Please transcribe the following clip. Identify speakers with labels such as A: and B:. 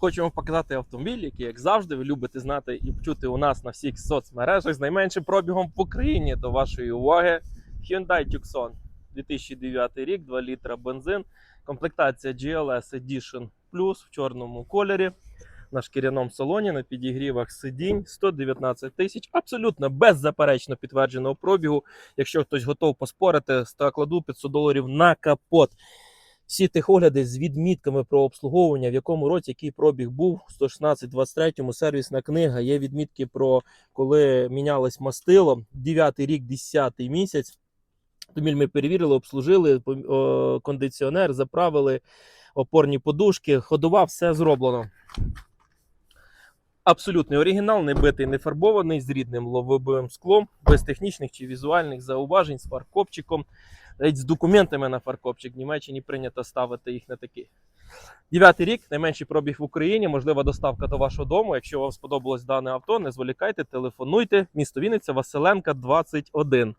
A: Хочемо показати автомобіль, який, як завжди, ви любите знати і почути у нас на всіх соцмережах з найменшим пробігом в Україні. До вашої уваги Hyundai Tucson 2009 рік, 2 літра бензин, комплектація GLS Edition Plus в чорному кольорі. На шкіряному салоні на підігрівах сидінь 119 тисяч. Абсолютно беззаперечно підтвердженого пробігу. Якщо хтось готов поспорити, то кладу 500 доларів на капот. Всі техогляди з відмітками про обслуговування, в якому році який пробіг був, 116-23 сервісна книга. Є відмітки про коли мінялось мастило. 9 рік, 10 місяць. Томіль ми перевірили, обслужили кондиціонер, заправили опорні подушки, ходова, все зроблено. Абсолютний оригінал, не битий, не фарбований, з рідним лобовим склом, без технічних чи візуальних зауважень, з фаркопчиком. Навіть з документами на фаркопчик в Німеччині прийнято ставити їх на такий. Дев'ятий рік, найменший пробіг в Україні, можлива доставка до вашого дому. Якщо вам сподобалось дане авто, не зволікайте, телефонуйте. Місто Вінниця, Василенка, 21.